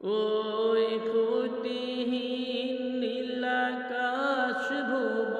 ওই ফুটিহীন নীলাকাশ ভুব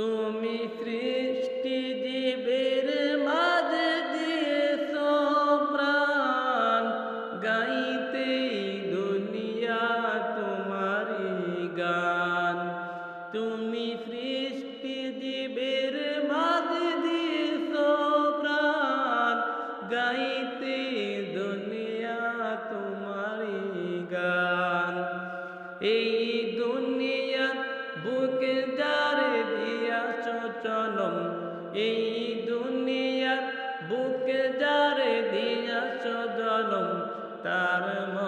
তুমি সৃষ্টি জীবের মাঝে দিয়েছ প্রাণ। গাইতে দুনিয়া তোমারি গান। তুমি সৃষ্টি জীবের মাঝে দিয়েছ প্রাণ। গাইতে দুনিয়া তোমারি গান। এই চলম এই দুনিয়ার বুকে যারে দিয়াছ জনম তার ম